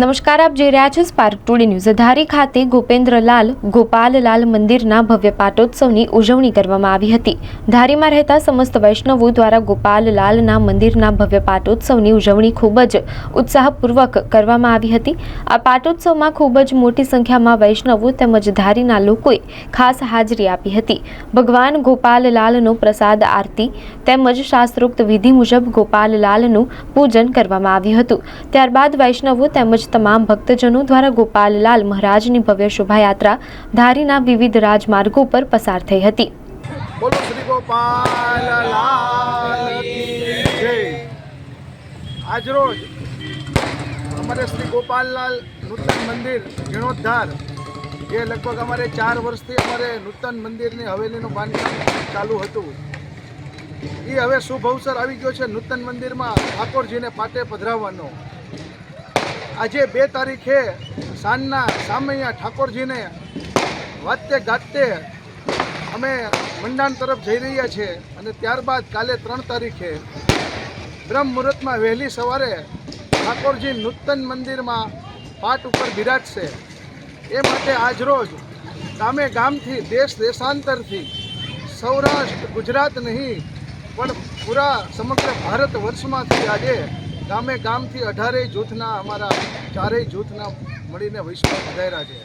નમસ્કાર, આપ જોઈ રહ્યા છો સ્પાર્ક ટુડે ન્યૂઝ ધારી ખાતે ગોપેન્દ્રલાલ, ગોપાલલાલ મંદિરના ભવ્ય પાટોત્સવની ઉજવણી કરવામાં આવી હતી. ધારીમાં રહેતા સમસ્ત વૈષ્ણવો દ્વારા ગોપાલલાલના મંદિરના ભવ્ય પાટોત્સવની ઉજવણી ખૂબ જ ઉત્સાહપૂર્વક કરવામાં આવી હતી. આ પાટોત્સવમાં ખૂબ જ મોટી સંખ્યામાં વૈષ્ણવો તેમજ ધારીના લોકોએ ખાસ હાજરી આપી હતી. ભગવાન ગોપાલલાલનો પ્રસાદ આરતી તેમજ શાસ્ત્રોક્ત વિધિ મુજબ ગોપાલલાલનું પૂજન કરવામાં આવ્યું હતું. ત્યારબાદ વૈષ્ણવો તેમજ તમામ ભક્તજનો દ્વારા ગોપાલલાલ મહારાજની ભવ્ય શોભાયાત્રા ધારીના વિવિધ રાજમાર્ગો પર પસાર થઈ હતી. બોલો શ્રી આજરોજ અમારે શ્રી ગોપાલલાલ નૂતન મંદિર જીર્ણોદ્ધાર, એ લગભગ અમારે ચાર વર્ષથી અમારે નૂતન મંદિરની હવેલીનું બાંધકામ ચાલુ હતું. એ હવે શુભ અવસર આવી ગયો છે નૂતન મંદિરમાં ઠાકોરજીને પાટે પધરાવવાનો. આજે બે તારીખે સાંજના સામૈયા ઠાકોરજીને વાતે ગાતે અમે મંડાણ તરફ જઈ રહ્યા છીએ અને ત્યારબાદ કાલે ત્રણ તારીખે બ્રહ્મ મુહૂર્તમાં વહેલી સવારે ઠાકોરજી નૂતન મંદિરમાં પાટ ઉપર બિરાજશે. એ માટે આજરોજ ગામે ગામથી દેશ દેશાંતરથી સૌરાષ્ટ્ર, ગુજરાત નહીં, પણ પૂરા સમગ્ર ભારત વર્ષમાંથી આજે ગામે ગામથી અઢારેય જૂથના અમારા ચારેય જૂથના મળીને વૈષ્ણવ પધાર્યા છે.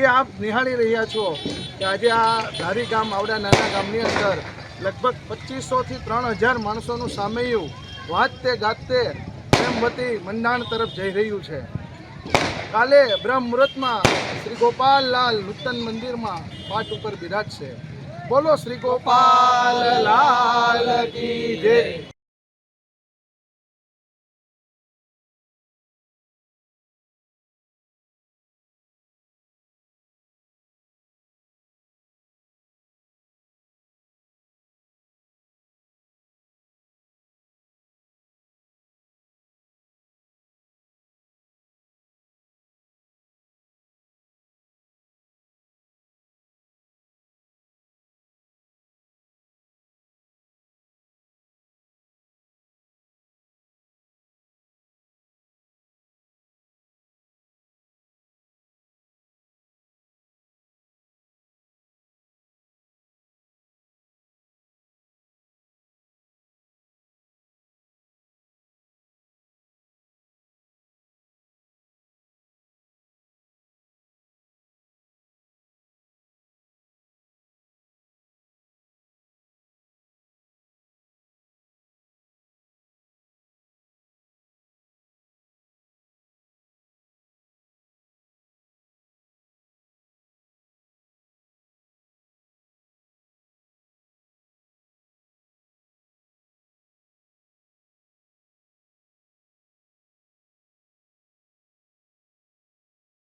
એ આપ નિહાળી રહ્યા છો કે આજે આ ધારી ગામ આવડા નાના ગામની અંદર લગભગ પચીસોથી ત્રણ હજાર માણસોનું સામૈયું વાજતે ગાજતે પ્રેમવતી મંડાણ તરફ જઈ રહ્યું છે. કાલે બ્રહ્મ મુહૂર્તમાં શ્રી ગોપાલલાલ નૂતન મંદિરમાં પાટ ઉપર બિરાજશે. બોલો શ્રી ગોપાલ લાલ કી જય.